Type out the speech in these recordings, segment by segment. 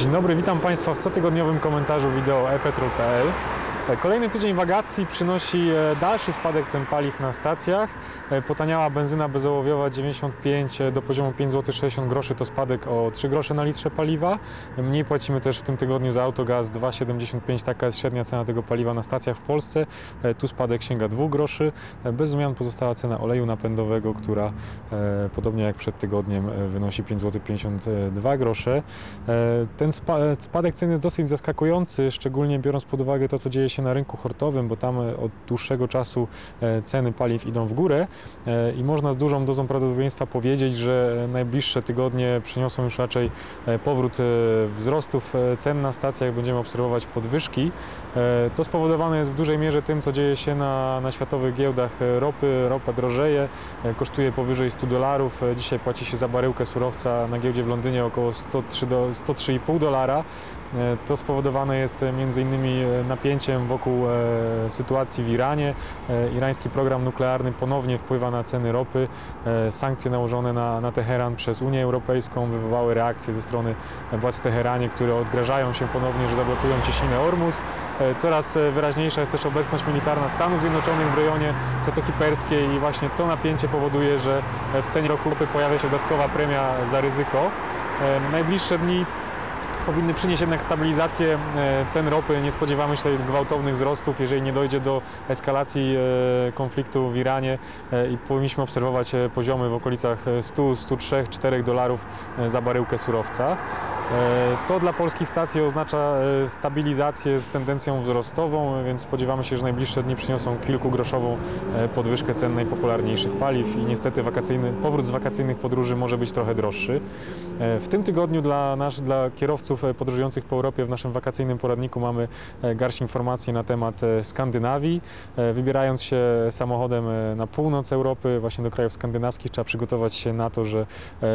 Dzień dobry, witam Państwa w cotygodniowym komentarzu wideo epetrol.pl. Kolejny tydzień wakacji przynosi e, dalszy spadek cen paliw na stacjach. E, Potaniała benzyna bezołowiowa 95 do poziomu 5 zł 60 groszy to spadek o 3 grosze na litrze paliwa. Mniej płacimy też w tym tygodniu za autogaz 2,75, taka jest średnia cena tego paliwa na stacjach w Polsce. E, Tu spadek sięga 2 groszy. E, Bez zmian pozostała cena oleju napędowego, która e, podobnie jak przed tygodniem e, wynosi 5 zł 52 grosze. E, Ten spa- e, spadek cen jest dosyć zaskakujący, szczególnie biorąc pod uwagę to, co dzieje się na rynku hortowym, bo tam e, od dłuższego czasu e, ceny paliw idą w górę e, i można z dużą dozą prawdopodobieństwa powiedzieć, że najbliższe tygodnie przyniosą już raczej powrót wzrostów cen na stacjach, będziemy obserwować podwyżki. To spowodowane jest w dużej mierze tym, co dzieje się na, na światowych giełdach ropy. Ropa drożeje, kosztuje powyżej 100 dolarów. Dzisiaj płaci się za baryłkę surowca na giełdzie w Londynie około 103 do, 103,5 dolara. To spowodowane jest między innymi e, wokół e, sytuacji w Iranie. E, Irański program nuklearny ponownie wpływa na ceny ropy. E, Sankcje nałożone na, na Teheran przez Unię Europejską wywołały reakcje ze strony władz w Teheranie, które odgrażają się ponownie, że zablokują cieśninę Ormus. Coraz wyraźniejsza jest też obecność militarna Stanów Zjednoczonych w rejonie Zatoki Perskiej i właśnie to napięcie powoduje, że w cenie ropy pojawia się dodatkowa premia za ryzyko. Najbliższe dni powinny przynieść jednak stabilizację e, cen ropy. Nie spodziewamy się gwałtownych wzrostów, jeżeli nie dojdzie do eskalacji e, konfliktu w Iranie e, i powinniśmy obserwować poziomy w okolicach e, 100, 103, 4 dolarów za baryłkę surowca. E, To dla polskich stacji oznacza e, stabilizację z tendencją wzrostową, więc spodziewamy się, że najbliższe dni przyniosą kilkugroszową e, podwyżkę cen najpopularniejszych paliw i niestety wakacyjny, powrót z wakacyjnych podróży może być trochę droższy. W tym tygodniu dla, nasz, dla kierowców podróżujących po Europie w naszym wakacyjnym poradniku mamy garść informacji na temat Skandynawii. Wybierając się samochodem na północ Europy, właśnie do krajów skandynawskich, trzeba przygotować się na to, że,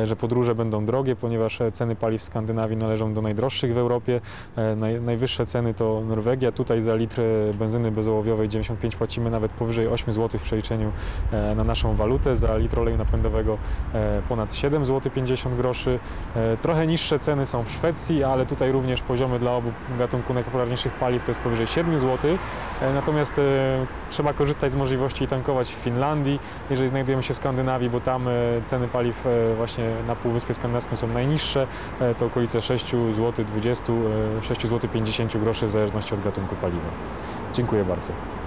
że podróże będą drogie, ponieważ ceny paliw w Skandynawii należą do najdroższych w Europie. E, Naj, najwyższe ceny to Norwegia. Tutaj za litr benzyny bezołowiowej 95 płacimy nawet powyżej 8 zł w przeliczeniu e, na naszą walutę. Za litr oleju napędowego e, ponad 7 zł 50 groszy. Trochę niższe ceny są w Szwecji, ale tutaj również poziomy dla obu gatunków najpopularniejszych paliw to jest powyżej 7 zł. Natomiast trzeba korzystać z możliwości tankować w Finlandii, jeżeli znajdujemy się w Skandynawii, bo tam ceny paliw właśnie na Półwyspie Skandynawskim są najniższe. To okolice 6 zł 20, e, 6 zł 50 groszy w zależności od gatunku paliwa. Dziękuję bardzo.